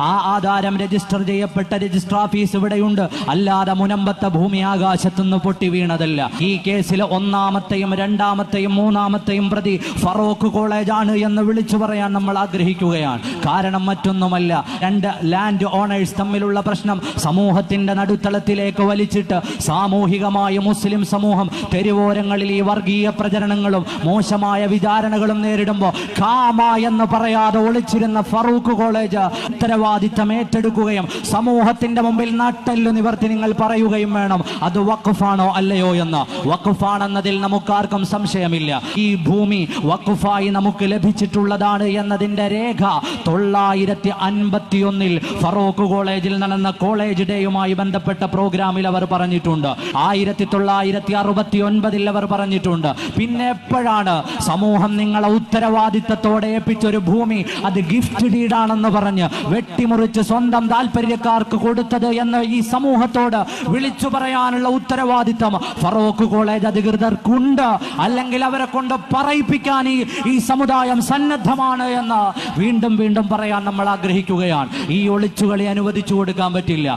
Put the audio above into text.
ആ ആധാരം രജിസ്റ്റർ ചെയ്യപ്പെട്ട രജിസ്റ്റർ ഓഫീസ് ഇവിടെയുണ്ട്. അല്ലാതെ മുനമ്പത്ത ഭൂമി ആകാശത്തുനിന്ന് പൊട്ടി വീണതല്ല ഈ കേസിൽ ഒന്നാമത്തെയും രണ്ടാമത്തെയും മൂന്നാമത്തെയും പ്രതി ഫറോക്ക് കോളേജാണ് എന്ന് വിളിച്ചു പറയാൻ നമ്മൾ ആഗ്രഹിക്കുകയാണ്. കാരണം മറ്റൊന്നുമല്ല രണ്ട് ലാൻഡ് ഓണേഴ്സ് തമ്മിലുള്ള പ്രശ്നം സമൂഹത്തിന്റെ നടുത്തളത്തിലേക്ക് വലിച്ചിട്ട് സാമൂഹികമായ മുസ്ലിം സമൂഹം തെരുവോരങ്ങളിൽ ഈ വർഗീയ പ്രചരണങ്ങളും മോശമായ വിചാരണകളും നേരിടുമ്പോൾ കാമ എന്ന് പറയാതെ ഒളിച്ചിരുന്ന ഫറൂഖ് കോളേജ് ഉത്തരവാദിത്തം ഏറ്റെടുക്കുകയും സമൂഹത്തിന്റെ മുമ്പിൽ നട്ടെല്ലു നിവർത്തി നിങ്ങൾ പറയുകയും വേണം. അത് വഖഫാണോ അല്ലയോ എന്ന്. വഖഫാണെന്നതിൽ നമുക്കാർക്കും സംശയമില്ല. ഈ ഭൂമി വഖഫായി നമുക്ക് ലഭിച്ചിട്ടുള്ളതാണ് എന്നതിന്റെ രേഖ തൊള്ളായിരത്തി അൻപത്തിയൊന്നിൽ ഫറോക്ക് കോളേജിൽ നടന്ന കോളേജ് ഡേയുമായി ബന്ധപ്പെട്ട പ്രോഗ്രാമിൽ അവർ പറഞ്ഞിട്ടുണ്ട്. ആയിരത്തി തൊള്ളായിരത്തി അറുപത്തി ഒൻപതിൽ അവർ പറഞ്ഞിട്ടുണ്ട്. പിന്നെ എപ്പോഴാണ് സമൂഹം നിങ്ങളെ ഉത്തരവാദിത്തത്തോടെ ഏൽപ്പിച്ചൊരു ഭൂമി അത് ഗിഫ്റ്റ് ഡീഡാണെന്ന് പറഞ്ഞ് വെട്ടിമുറിച്ച് സ്വന്തം താല്പര്യക്കാർക്ക് കൊടുത്തത് എന്ന് ഈ സമൂഹത്തോട് വിളിച്ചു പറയാനുള്ള ഉത്തരവാദിത്തം ഫറോക്ക് കോളേജ് അധികൃതർക്കുണ്ട്. അല്ലെങ്കിൽ അവരെ കൊണ്ട് പറയിപ്പിക്കാൻ ഈ ഈ സമുദായം സന്നദ്ധമാണ് എന്ന് വീണ്ടും വീണ്ടും പറയാൻ നമ്മൾ ആഗ്രഹിക്കുകയാണ്. ഈ ഒളിച്ചുകളി അനുവദിച്ചു കൊടുക്കാൻ പറ്റില്ല.